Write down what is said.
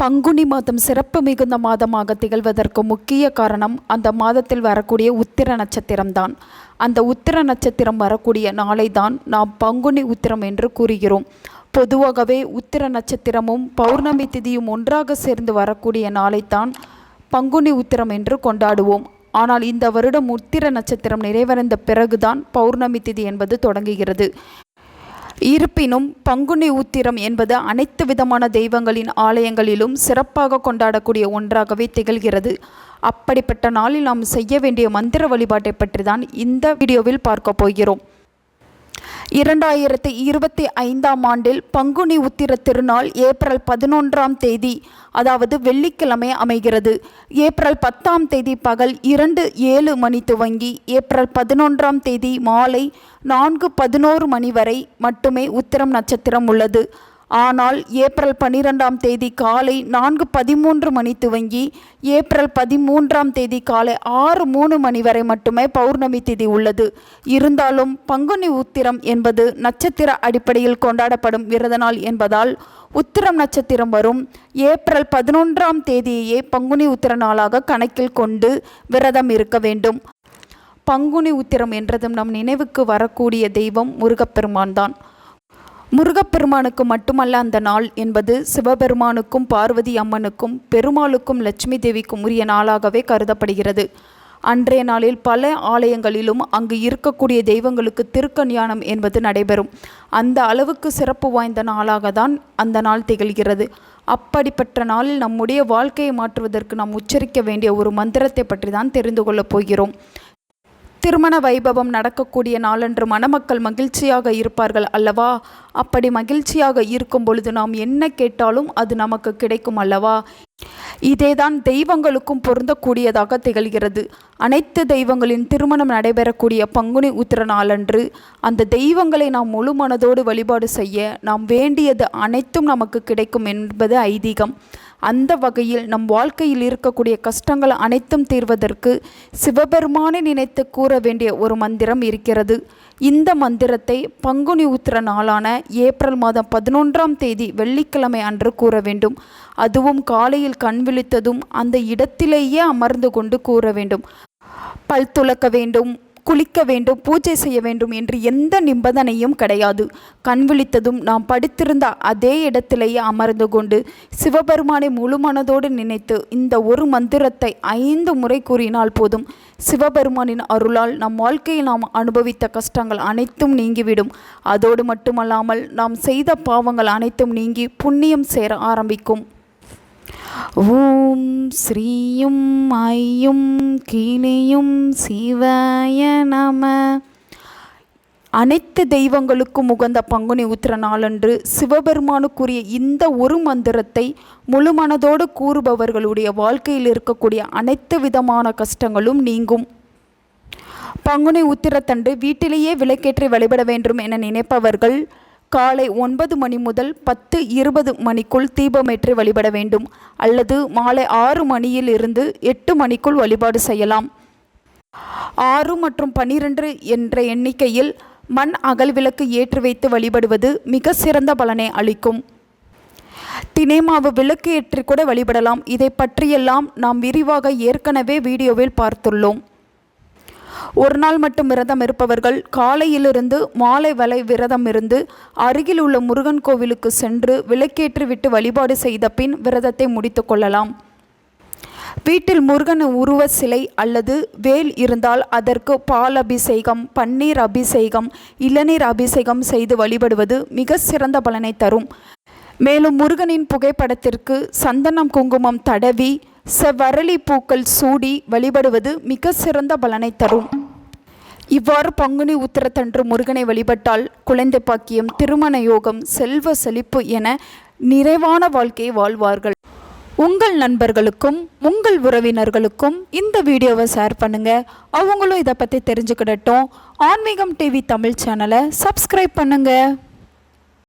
பங்குனி மாதம் சிறப்பு மிகுந்த மாதமாக திகழ்வதற்கு முக்கிய காரணம் அந்த மாதத்தில் வரக்கூடிய உத்திர நட்சத்திரம்தான். அந்த உத்திர நட்சத்திரம் வரக்கூடிய நாளை தான் நாம் பங்குனி உத்திரம் என்று கூறுகிறோம். பொதுவாகவே உத்திர நட்சத்திரமும் பௌர்ணமி திதியும் ஒன்றாக சேர்ந்து வரக்கூடிய நாளைத்தான் பங்குனி உத்திரம் என்று கொண்டாடுவோம். ஆனால் இந்த வருடம் உத்திர நட்சத்திரம் நிறைவடைந்த பிறகுதான் பௌர்ணமி திதி என்பது தொடங்குகிறது. இருப்பினும் பங்குனி உத்திரம் என்பது அனைத்து விதமான தெய்வங்களின் ஆலயங்களிலும் சிறப்பாக கொண்டாடக்கூடிய ஒன்றாகவே திகழ்கிறது. அப்படிப்பட்ட நாளில் நாம் செய்ய வேண்டிய மந்திர வழிபாட்டை பற்றி தான் இந்த வீடியோவில் பார்க்க போகிறோம். இரண்டாயிரத்தி இருபத்தி ஐந்தாம் ஆண்டில் பங்குனி உத்திர திருநாள் ஏப்ரல் பதினொன்றாம் தேதி அதாவது வெள்ளிக்கிழமை அமைகிறது. ஏப்ரல் பத்தாம் தேதி பகல் இரண்டு ஏழு மணி துவங்கி ஏப்ரல் பதினொன்றாம் தேதி மாலை நான்கு பதினோரு மணி வரை மட்டுமே உத்திரம் நட்சத்திரம் உள்ளது. ஆனால் ஏப்ரல் பன்னிரெண்டாம் தேதி காலை நான்கு பதிமூன்று மணி துவங்கி ஏப்ரல் பதிமூன்றாம் தேதி காலை ஆறு மூணு மணி வரை மட்டுமே பௌர்ணமி திதி உள்ளது. இருந்தாலும் பங்குனி உத்திரம் என்பது நட்சத்திர அடிப்படையில் கொண்டாடப்படும் விரத நாள் என்பதால் உத்திரம் நட்சத்திரம் வரும். ஏப்ரல் பதினொன்றாம் தேதியையே பங்குனி உத்திர நாளாக கணக்கில் கொண்டு விரதம் இருக்க வேண்டும். பங்குனி உத்திரம் என்றதும் நம் நினைவுக்கு வரக்கூடிய தெய்வம் முருகப்பெருமான் தான் முருகப்பெருமானுக்கு மட்டுமல்ல அந்த நாள் என்பது சிவபெருமானுக்கும் பார்வதி அம்மனுக்கும் பெருமாளுக்கும் லட்சுமி தேவிக்கும் உரிய நாளாகவே கருதப்படுகிறது. அன்றைய நாளில் பல ஆலயங்களிலும் அங்கு இருக்கக்கூடிய தெய்வங்களுக்கு திருக்கல்யாணம் என்பது நடைபெறும். அந்த அளவுக்கு சிறப்பு வாய்ந்த நாளாக தான் அந்த நாள் திகழ்கிறது. அப்படிப்பட்ட நாளில் நம்முடைய வாழ்க்கையை மாற்றுவதற்கு நாம் உச்சரிக்க வேண்டிய ஒரு மந்திரத்தை பற்றி தான் தெரிந்து கொள்ளப் போகிறோம். திருமண வைபவம் நடக்கக்கூடிய நாளன்று மணமக்கள் மகிழ்ச்சியாக இருப்பார்கள் அல்லவா? அப்படி மகிழ்ச்சியாக இருக்கும் பொழுது நாம் என்ன கேட்டாலும் அது நமக்கு கிடைக்கும் அல்லவா? இதேதான் தெய்வங்களுக்கும் பொருந்தக்கூடியதாக திகழ்கிறது. அனைத்து தெய்வங்களின் திருமணம் நடைபெறக்கூடிய பங்குனி உத்திர நாளன்று அந்த தெய்வங்களை நாம் முழு மனதோடு வழிபாடு செய்ய நாம் வேண்டியது அனைத்தும் நமக்கு கிடைக்கும் என்பது ஐதீகம். அந்த வகையில் நம் வாழ்க்கையில் இருக்கக்கூடிய கஷ்டங்கள் அனைத்தும் தீர்வதற்கு சிவபெருமானை நினைத்து கூற வேண்டிய ஒரு மந்திரம் இருக்கிறது. இந்த மந்திரத்தை பங்குனி உத்திர நாளான ஏப்ரல் மாதம் பதினொன்றாம் தேதி வெள்ளிக்கிழமை அன்று கூற வேண்டும். அதுவும் காலையில் கண் விழித்ததும் அந்த இடத்திலேயே அமர்ந்து கொண்டு கூற வேண்டும். பல் துளக்க வேண்டும். குளிக்க வேண்டும் பூஜை செய்ய வேண்டும் என்று எந்த நிபந்தனையும் கிடையாது. கண் விழித்ததும் நாம் படித்திருந்த அதே இடத்திலேயே அமர்ந்து கொண்டு சிவபெருமானை முழு மனதோடு நினைத்து இந்த ஒரு மந்திரத்தை ஐந்து முறை கூறினால் போதும். சிவபெருமானின் அருளால் நம் வாழ்க்கையில் நாம் அனுபவித்த கஷ்டங்கள் அனைத்தும் நீங்கிவிடும். அதோடு மட்டுமல்லாமல் நாம் செய்த பாவங்கள் அனைத்தும் நீங்கி புண்ணியம் சேர ஆரம்பிக்கும். ஓம் ஸ்ரீயும் ஐயும் கீழியும் சிவாய நம. அனைத்து தெய்வங்களுக்கும் உகந்த பங்குனி உத்திர நாளன்று சிவபெருமானுக்குரிய இந்த ஒரு மந்திரத்தை முழு மனதோடு கூறுபவர்களுடைய வாழ்க்கையில் இருக்கக்கூடிய அனைத்து விதமான கஷ்டங்களும் நீங்கும். பங்குனி உத்திரத்தன்று வீட்டிலேயே விளக்கேற்றி வழிபட வேண்டும் என நினைப்பவர்கள் காலை ஒன்பது மணி முதல் பத்து இருபது மணிக்குள் தீபமேற்றி வழிபட வேண்டும். அல்லது மாலை ஆறு மணியில் இருந்து எட்டு மணிக்குள் வழிபாடு செய்யலாம். ஆறு மற்றும் பனிரெண்டு என்ற எண்ணிக்கையில் மண் அகல் விளக்கு ஏற்றி வைத்து வழிபடுவது மிக சிறந்த பலனை அளிக்கும். தினைமாவு விளக்கு ஏற்றி கூட வழிபடலாம். இதை பற்றியெல்லாம் நாம் விரிவாக ஏற்கனவே வீடியோவில் பார்த்துள்ளோம். ஒரு நாள் மட்டும் விரதம் இருப்பவர்கள் காலையிலிருந்து மாலை வரை விரதம் இருந்து அருகில் உள்ள முருகன் கோவிலுக்கு சென்று விளக்கேற்றிவிட்டு வழிபாடு செய்த பின் விரதத்தை முடித்து கொள்ளலாம். வீட்டில் முருகன் உருவ சிலை அல்லது வேல் இருந்தால் அதற்கு பால் அபிஷேகம் பன்னீர் அபிஷேகம் இளநீர் அபிஷேகம் செய்து வழிபடுவது மிக சிறந்த பலனை தரும். மேலும் முருகனின் புகைப்படத்திற்கு சந்தனம் குங்குமம் தடவி செவ்வரளி பூக்கள் சூடி வழிபடுவது மிக சிறந்த பலனை தரும். இவ்வாறு பங்குனி உத்திரத்தன்று முருகனை வழிபட்டால் குழந்தை பாக்கியம் திருமண யோகம் செல்வ செழிப்பு என நிறைவான வாழ்க்கையை வாழ்வார்கள். உங்கள் நண்பர்களுக்கும் உங்கள் உறவினர்களுக்கும் இந்த வீடியோவை ஷேர் பண்ணுங்க. அவங்களும் இதை பற்றி தெரிஞ்சுக்கிடட்டும். ஆன்மீகம் டிவி தமிழ் சேனலை சப்ஸ்கிரைப் பண்ணுங்கள்